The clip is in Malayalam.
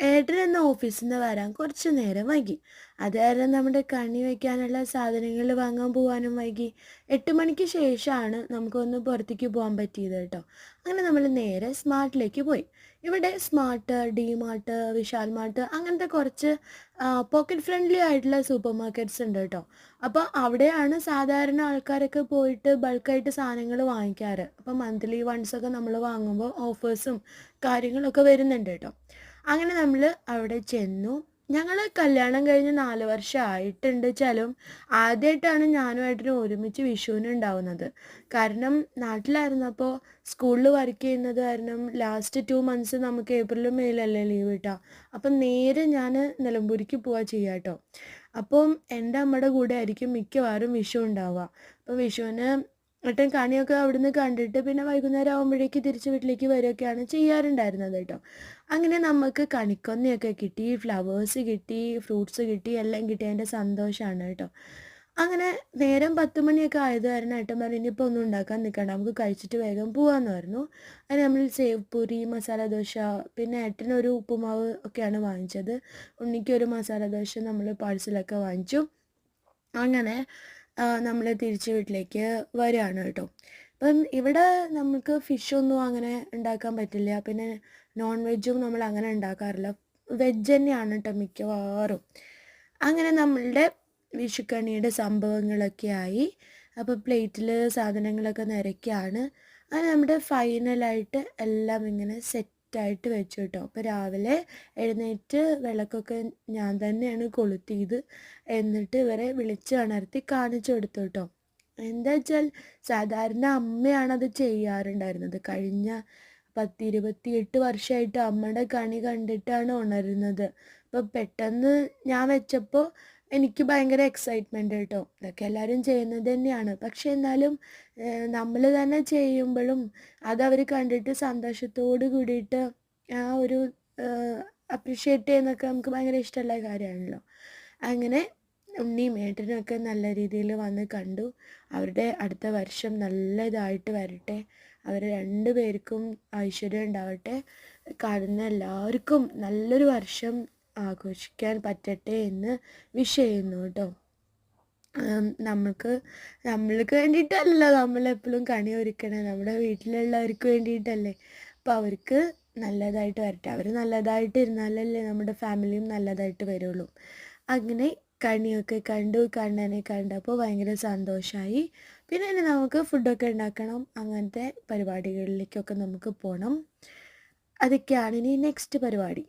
ഏട്ടൻ എന്ന ഓഫീസിൽ നിന്ന് വരാൻ കുറച്ച് നേരം വൈകി. അത് കാരണം നമ്മുടെ കണി വയ്ക്കാനുള്ള സാധനങ്ങൾ വാങ്ങാൻ പോകാനും വൈകി. എട്ട് മണിക്ക് ശേഷമാണ് നമുക്കൊന്ന് പുറത്തേക്ക് പോകാൻ പറ്റിയത് കേട്ടോ. അങ്ങനെ നമ്മൾ നേരെ സ്മാർട്ടിലേക്ക് പോയി. ഇവിടെ Smart D Mart Vishal Mart അങ്ങനത്തെ കുറച്ച് പോക്കറ്റ് ഫ്രണ്ട്ലി ആയിട്ടുള്ള സൂപ്പർ മാർക്കറ്റ്സ് ഉണ്ട് കേട്ടോ. അപ്പോൾ അവിടെയാണ് സാധാരണ ആൾക്കാരൊക്കെ പോയിട്ട് ബൾക്കായിട്ട് സാധനങ്ങൾ വാങ്ങിക്കാറ്. അപ്പോൾ മന്ത്ലി വൺസ് ഒക്കെ നമ്മൾ വാങ്ങുമ്പോൾ ഓഫേഴ്സും കാര്യങ്ങളൊക്കെ വരുന്നുണ്ട് കേട്ടോ. അങ്ങനെ നമ്മൾ അവിടെ ചെന്നു. ഞങ്ങൾ കല്യാണം കഴിഞ്ഞ് നാല് വർഷം ആയിട്ടുണ്ട് വെച്ചാലും ആദ്യമായിട്ടാണ് ഞാനുമായിട്ടിന് ഒരുമിച്ച് വിഷുവിന് ഉണ്ടാവുന്നത്. കാരണം നാട്ടിലായിരുന്നപ്പോൾ സ്കൂളിൽ വർക്ക് ചെയ്യുന്നത് കാരണം ലാസ്റ്റ് ടു മന്ത്സ് നമുക്ക് ഏപ്രിലും മെയിലല്ലേ ലീവ് കിട്ടുക അപ്പം നേരെ ഞാൻ നിലമ്പൂരിക്ക് പോവാ ചെയ്യാം കേട്ടോ അപ്പം എന്റെ അമ്മയുടെ കൂടെ ആയിരിക്കും മിക്കവാറും വിഷു ഉണ്ടാവുക. അപ്പോൾ വിഷുവിന് ഏട്ടൻ കണിയൊക്കെ അവിടുന്ന് കണ്ടിട്ട് പിന്നെ വൈകുന്നേരം ആകുമ്പോഴേക്ക് തിരിച്ച് വീട്ടിലേക്ക് വരികയൊക്കെയാണ് ചെയ്യാറുണ്ടായിരുന്നത് കേട്ടോ. അങ്ങനെ നമുക്ക് കണിക്കൊന്നയൊക്കെ കിട്ടി ഫ്ലവേഴ്സ് കിട്ടി ഫ്രൂട്ട്സ് കിട്ടി എല്ലാം കിട്ടി അതിന്റെ സന്തോഷമാണ് കേട്ടോ. അങ്ങനെ നേരം പത്ത് മണിയൊക്കെ ആയത് കാരണം ഏട്ടൻ പറഞ്ഞു ഇനിയിപ്പോൾ ഒന്നും ഉണ്ടാക്കാൻ നിൽക്കണ്ട നമുക്ക് കഴിച്ചിട്ട് വേഗം പോകാമെന്ന് പറഞ്ഞു. അതിന് നമ്മൾ സേവ് പൂരി മസാല ദോശ പിന്നെ ഏട്ടനൊരു ഉപ്പുമാവ് ഒക്കെയാണ് വാങ്ങിച്ചത്. ഉണ്ണിക്കൊരു മസാല ദോശ നമ്മൾ പാഴ്സലൊക്കെ വാങ്ങിച്ചു. അങ്ങനെ നമ്മൾ തിരിച്ച് വീട്ടിലേക്ക് വരികയാണ് കേട്ടോ. അപ്പം ഇവിടെ നമുക്ക് ഫിഷൊന്നും അങ്ങനെ ഉണ്ടാക്കാൻ പറ്റില്ല. പിന്നെ നോൺ വെജും നമ്മൾ അങ്ങനെ ഉണ്ടാക്കാറില്ല. വെജ് തന്നെയാണ് കേട്ടോ മിക്കവാറും. അങ്ങനെ നമ്മളുടെ വിഷുക്കണിയുടെ സംഭവങ്ങളൊക്കെ ആയി. അപ്പോൾ പ്ലേറ്റിൽ സാധനങ്ങളൊക്കെ നിരക്കുകയാണ് അങ്ങനെ നമ്മുടെ ഫൈനലായിട്ട് എല്ലാം ഇങ്ങനെ സെറ്റായിട്ട് വെച്ചു കേട്ടോ അപ്പോൾ രാവിലെ എഴുന്നേറ്റ് വിളക്കൊക്കെ ഞാൻ തന്നെയാണ് കൊളുത്തിയത്. എന്നിട്ട് ഇവരെ വിളിച്ച് ഉണർത്തി കാണിച്ചു കൊടുത്തു കേട്ടോ എന്താ വെച്ചാൽ സാധാരണ അമ്മയാണത് ചെയ്യാറുണ്ടായിരുന്നത്. കഴിഞ്ഞ പത്തിരുപത്തിയെട്ട് വർഷമായിട്ട് അമ്മയുടെ കണി കണ്ടിട്ടാണ് ഉണരുന്നത്. അപ്പോൾ പെട്ടെന്ന് ഞാൻ വെച്ചപ്പോൾ എനിക്ക് ഭയങ്കര എക്സൈറ്റ്മെന്റ് കേട്ടോ ഇതൊക്കെ എല്ലാവരും ചെയ്യുന്നത് തന്നെയാണ്. പക്ഷേ എന്നാലും നമ്മൾ തന്നെ ചെയ്യുമ്പോഴും അതവർ കണ്ടിട്ട് സന്തോഷത്തോട് കൂടിയിട്ട് ആ ഒരു അപ്രിഷ്യേറ്റ് ചെയ്യുന്നൊക്കെ നമുക്ക് ഭയങ്കര ഇഷ്ടമുള്ള കാര്യമാണല്ലോ. അങ്ങനെ ഉണ്ണിയും ഏട്ടനൊക്കെ നല്ല രീതിയിൽ വന്ന് കണ്ടു. അവരുടെ അടുത്ത വർഷം നല്ല ഇതായിട്ട് വരട്ടെ. അവർ രണ്ടു പേർക്കും ഐശ്വര്യം ഉണ്ടാവട്ടെ. കാണുന്ന എല്ലാവർക്കും നല്ലൊരു വർഷം ആഘോഷിക്കാൻ പറ്റട്ടെ എന്ന് വിഷ് ചെയ്യുന്നു കേട്ടോ. നമ്മൾക്ക് നമ്മൾക്ക് വേണ്ടിയിട്ടല്ല നമ്മളെപ്പോഴും കണി ഒരുക്കണേ. നമ്മുടെ വീട്ടിലുള്ളവർക്ക് വേണ്ടിയിട്ടല്ലേ. അപ്പോൾ അവർക്ക് നല്ലതായിട്ട് വരട്ടെ. അവർ നല്ലതായിട്ട് ഇരുന്നാലല്ലേ നമ്മുടെ ഫാമിലിയും നല്ലതായിട്ട് വരുള്ളൂ. അങ്ങനെ കണിയൊക്കെ കണ്ടു കണ്ണനെ കണ്ടപ്പോൾ ഭയങ്കര സന്തോഷമായി പിന്നെ ഇനി നമുക്ക് ഫുഡൊക്കെ ഉണ്ടാക്കണം. അങ്ങനത്തെ പരിപാടികളിലേക്കൊക്കെ നമുക്ക് പോകണം അതൊക്കെയാണ് ഇനി നെക്സ്റ്റ് പരിപാടി.